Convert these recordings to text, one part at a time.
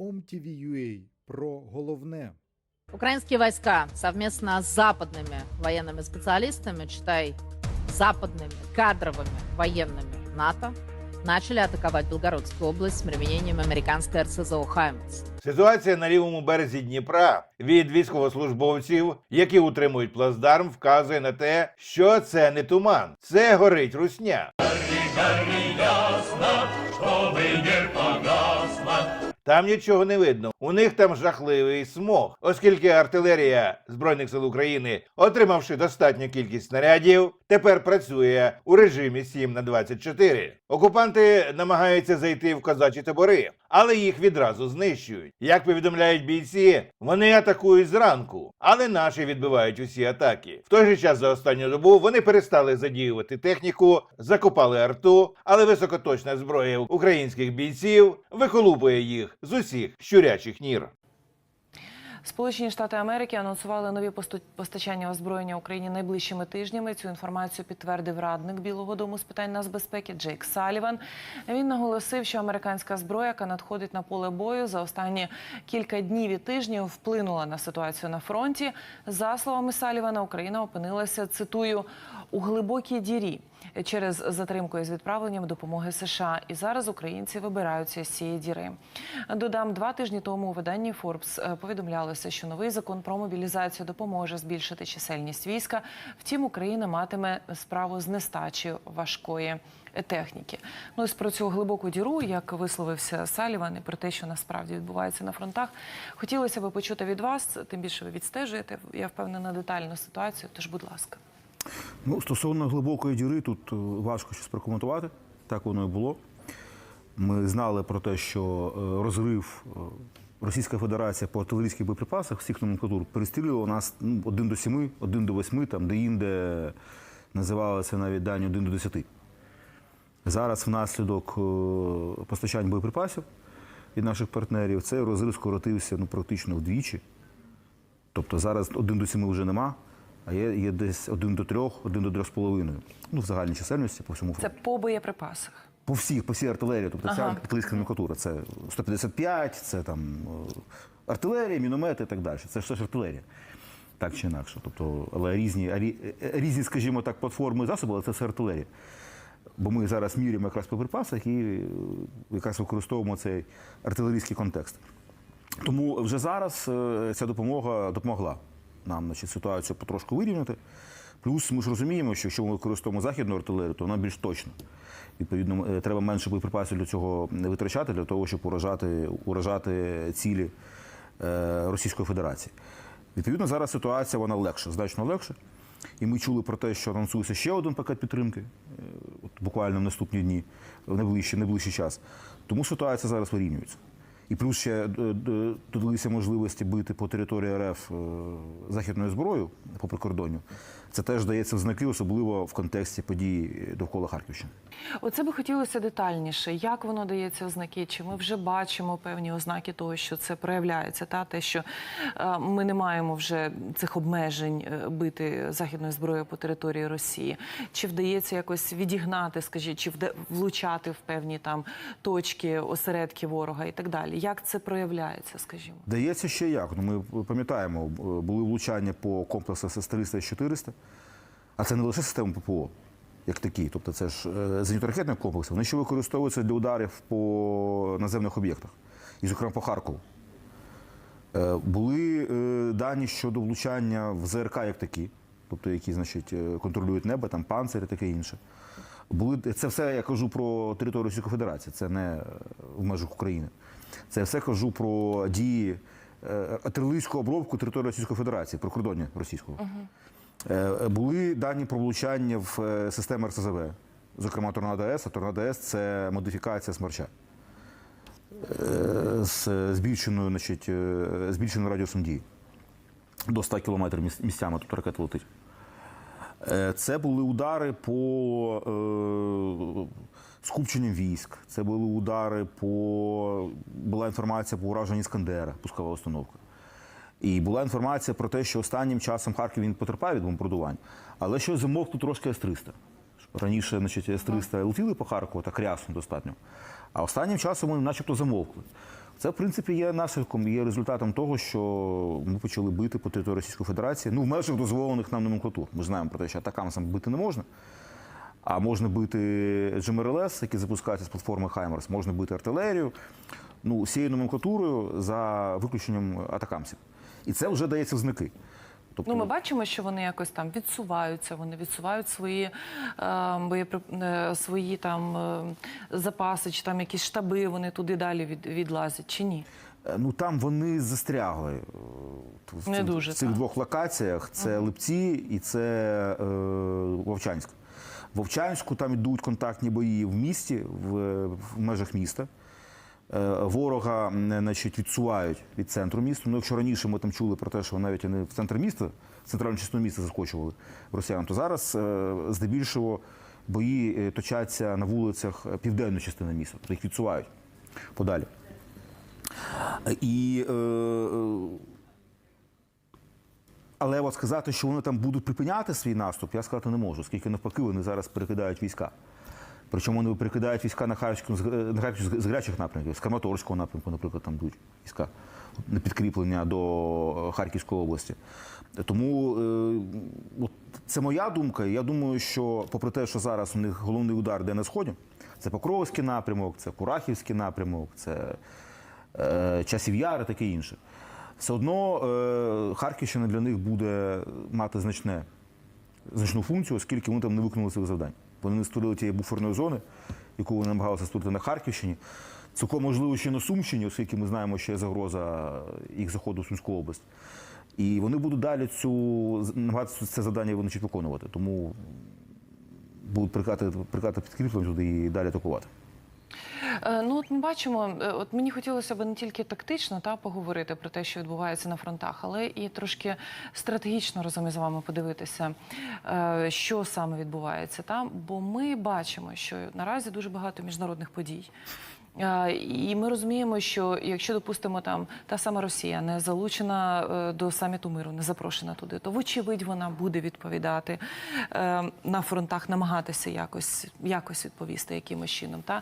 OMTV.ua про головне. Украинские войска совместно с западными военными специалистами, читай, западными кадровыми военными НАТО, начали атаковать Белгородскую область с применением американской РСЗО «Хаймерс». Ситуація на лівому березі Дніпра від військовослужбовців, які утримують плацдарм, вказує на те, що це не туман, це горить русня. там нічого не видно. У них там жахливий смог, оскільки артилерія збройних сил України, отримавши достатню кількість снарядів, тепер працює у режимі 7 на 24. Окупанти намагаються зайти в козачі табори, але їх відразу знищують. Як повідомляють бійці, вони атакують зранку, але наші відбивають усі атаки. В той же час за останню добу вони перестали задіювати техніку, закопали арту, але високоточна зброя українських бійців виколупує їх з усіх щурячих нір. Сполучені Штати Америки анонсували нові постачання озброєння Україні найближчими тижнями. Цю інформацію підтвердив радник Білого Дому з питань нацбезпеки Джейк Саліван. Він наголосив, що американська зброя, яка надходить на поле бою за останні кілька днів і тижнів, вплинула на ситуацію на фронті. За словами Салівана, Україна опинилася цитую у глибокій дірі через затримку із відправленням допомоги США. І зараз українці вибираються з цієї діри. Додам, два тижні тому у виданні Forbes е, повідомлялося, що новий закон про мобілізацію допоможе збільшити чисельність війська. Втім, Україна матиме справу з нестачею важкої. Техніки, ну ось про цю глибоку діру, як висловився Саліван, і про те, що насправді відбувається на фронтах, хотілося б почути від вас. Тим більше ви відстежуєте. Я впевнена детальну ситуацію. Тож, будь ласка. Ну, стосовно глибокої діри, тут е, важко щось прокоментувати. Так воно і було. Ми знали про те, що е, розрив е, Російська Федерація по артилерійських боєприпасах всіх номенклатур перестрілювала нас ну, 1 до 7, 1 до 8, там де-інде називалося навіть дані 1 до 10. Зараз внаслідок постачань боєприпасів від наших партнерів цей розрив скоротився ну, практично вдвічі. Тобто зараз 1 до 7 вже нема, а є, є десь 1 до 3, 1 до 3,5. Ну, в загальній чисельності по всьому Це фронту. по боєприпасах. По всіх, по всій артилерії. Тобто ця Ага. артилерійська номенклатура. Це 155, це там е, артилерія, міномети і так далі. Це ж все ж артилерія. Так чи інакше. Тобто, але різні, е, різні, скажімо так, платформи засоби, але це все артилерія. Бо ми зараз міряємо якраз по припасах і е, якраз використовуємо цей артилерійський контекст. Тому вже зараз ця допомога допомогла нам значить, ситуацію потрошку вирівняти. Плюс ми ж розуміємо, що якщо ми використовуємо західну артилерію, то вона більш точна. Відповідно, е, треба менше боєприпасів для цього не витрачати, для того, щоб уражати, уражати цілі е, Російської Федерації. Відповідно, зараз ситуація вона легша, значно легша. І ми чули про те, що анонсується ще один пакет підтримки, е, от буквально в наступні дні, в найближчий, найближчий час. Тому ситуація зараз вирівнюється. І плюс ще е, додалися можливості бити по території РФ е, західною зброєю по прикордонню. Це теж дається в знаки, особливо в контексті подій довкола Харківщини. Оце би хотілося детальніше. Як воно дається ознаки? Чи ми вже бачимо певні ознаки того, що це проявляється? Та те, що е, ми не маємо вже цих обмежень е, бити західною зброєю по території Росії? Чи вдається якось відігнати, скажіть, чи влучати в певні там точки, осередки ворога і так далі? Як це проявляється? Скажімо, Дається ще як. Ну, ми пам'ятаємо, е, були влучання по комплексах С-300 і С-400, а це не лише система ППО, як такі. Тобто це ж е, зенітно-ракетні комплекси, вони ще використовуються для ударів по наземних об'єктах, і, зокрема, по Харкову. Е, Були дані щодо влучання в ЗРК як такі, тобто які значить, контролюють небо, там панцир і таке інше. Були, це все я кажу про територію Російської Федерації, це не в межах України. Це я все кажу про дії е, артилерійську обробку території Російської Федерації, про кордоння російського. Е, Були дані про влучання в е, системи РСЗВ, зокрема Торнадо С, а Торнадо С це модифікація смерча. Е, З збільшеною, значить, е, збільшеним радіусом дії. До 100 км місцями тут ракета летить. Е, Це були удари по е, скупченням військ, це були удари по. Була інформація по ураженні Іскандера, пускова установка. І була інформація про те, що останнім часом Харків він потерпає від бомбардувань, але що замовкло трошки С-300. Раніше значить, С-300 летіли по Харкову так рясно достатньо. А останнім часом вони начебто замовкли. Це, в принципі, є наслідком, є результатом того, що ми почали бити по території Російської Федерації. Ну, в межах дозволених нам номенклатур. Ми знаємо про те, що атакамсам бити не можна. А можна бити ЖМРЛС, які запускаються з платформи Хаймерс, можна бити артилерію. Ну, всією номенклатурою за виключенням атакамсів. І це вже дається в знаки. Тобто, Ну, ми бачимо, що вони якось там відсуваються, вони відсувають свої, е, боєпри... е, свої там е, запаси, чи там якісь штаби, вони туди далі від... відлазять, чи ні? Е, Ну там вони застрягли е, в Не цих, дуже, в цих так. двох локаціях. Це Липці і це е, Вовчанськ. В Вовчанську там йдуть контактні бої в місті, в, в межах міста. Е, Ворога значить, відсувають від центру міста. Ну, якщо раніше ми там чули про те, що навіть вони в центр міста, в центральну частину міста заскочували росіян, то зараз е, здебільшого бої е, точаться на вулицях південної частини міста, тобто їх відсувають подалі. І, але от сказати, що вони там будуть припиняти свій наступ, я сказати не можу, оскільки навпаки вони зараз перекидають війська. Причому вони перекидають війська на Харківську з- на Харківську з гарячих напрямків, з Краматорського напрямку, наприклад, там йдуть війська на підкріплення до е, Харківської області. Тому е, от це моя думка. Я думаю, що попри те, що зараз у них головний удар де на сході, це Покровський напрямок, це Курахівський напрямок, це е, часів яри, таке інше. Все одно е, Харківщина для них буде мати значне, значну функцію, оскільки вони там не виконали своїх завдань. Вони не створили тієї буферної зони, яку вони намагалися створити на Харківщині. Цілком можливо ще на Сумщині, оскільки ми знаємо, що є загроза їх заходу в Сумську область. І вони будуть далі цю намагатися це завдання виночить виконувати. Тому будуть прикати, прикати підкріплення туди і далі атакувати. Е, Ну, от ми бачимо, е, от мені хотілося б не тільки тактично та поговорити про те, що відбувається на фронтах, але і трошки стратегічно разом із вами подивитися, е, що саме відбувається там. Бо ми бачимо, що наразі дуже багато міжнародних подій. Е, І ми розуміємо, що якщо допустимо там та сама Росія не залучена е, до саміту миру, не запрошена туди, то вочевидь вона буде відповідати е, на фронтах, намагатися якось якось відповісти якимось чином. Та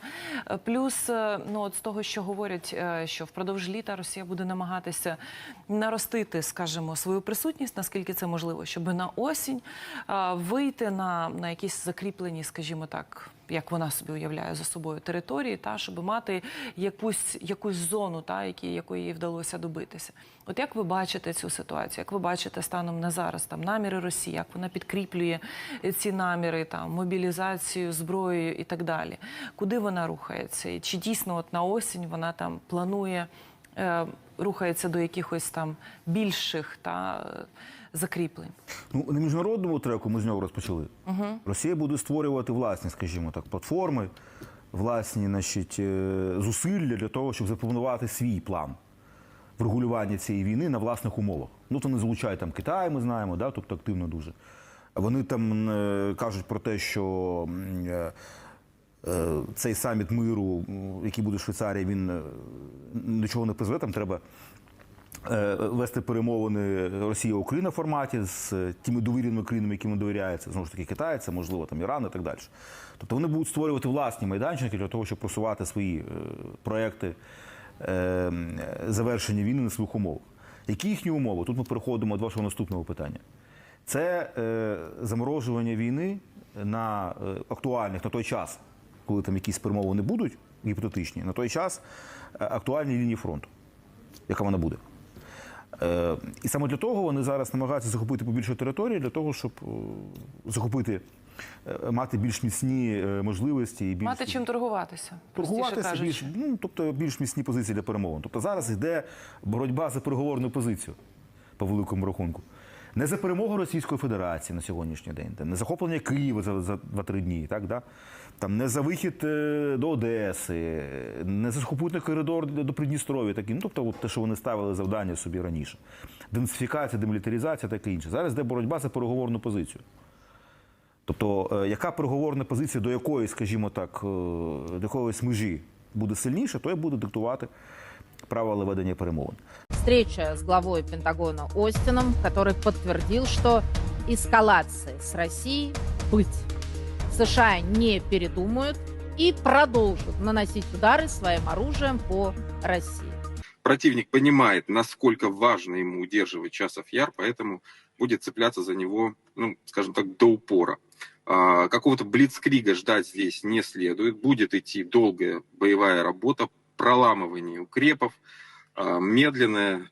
плюс, ну от з того, що говорять, що впродовж літа Росія буде намагатися наростити, скажімо, свою присутність, наскільки це можливо, щоб на осінь вийти на, на якісь закріплені, скажімо так як вона собі уявляє за собою території, та щоб мати якусь якусь зону, та які якої їй вдалося добитися. От як ви бачите цю ситуацію? Як ви бачите станом на зараз там наміри Росії, як вона підкріплює ці наміри, там мобілізацію, зброєю і так далі? Куди вона рухається? І чи дійсно от на осінь вона там планує? е, Рухається до якихось там більших та е, закріплень. Ну, на міжнародному треку ми з нього розпочали. Росія буде створювати власні, скажімо так, платформи, власні значить, е, зусилля для того, щоб запланувати свій план врегулювання цієї війни на власних умовах. Ну, то не залучають там Китай, ми знаємо, да, тобто активно дуже. Вони там е, кажуть про те, що е, е, цей саміт миру, який буде в Швейцарії, він нічого не призведе, там треба вести перемовини Росія-Україна в форматі з е, тими довіреними країнами, яким довіряється, знову ж таки Китай, це можливо там Іран і так далі. Тобто вони будуть створювати власні майданчики для того, щоб просувати свої е, проекти е, завершення війни на своїх умовах. Які їхні умови? Тут ми переходимо до вашого наступного питання. Це е, заморожування війни на е, актуальних на той час, коли там якісь перемовини будуть гіпотетичні, на той час е, актуальні лінії фронту, яка вона буде. Е, і саме для того вони зараз намагаються захопити побільше території, для того, щоб е, захопити, е, мати більш міцні можливості і більш Мати чим торгуватися, торгуватися більш, ну, тобто більш міцні позиції для перемовин. Тобто зараз йде боротьба за переговорну позицію по великому рахунку. Не за перемогу Російської Федерації на сьогоднішній день, не захоплення Києва за, за 2-3 дні, так, да? там, не за вихід е, до Одеси, не за сухопутний коридор до Придністров'я, такі, ну, тобто от те, що вони ставили завдання собі раніше. Денсифікація, демілітаризація, таке інше. Зараз йде боротьба за переговорну позицію. Тобто, е, яка переговорна позиція до якої, скажімо так, е, до якоїсь межі буде сильніша, то і буде диктувати правила ведення перемовин. Встреча с главой Пентагона Остином, который подтвердил, что эскалации с Россией быть. США не передумают и продолжат наносить удары своим оружием по России. противник понимает, насколько важно ему удерживать Часов Яр, поэтому будет цепляться за него, ну, скажем так, до упора. А, Какого-то блицкрига ждать здесь не следует. Будет идти долгая боевая работа, проламывание укрепов, медленное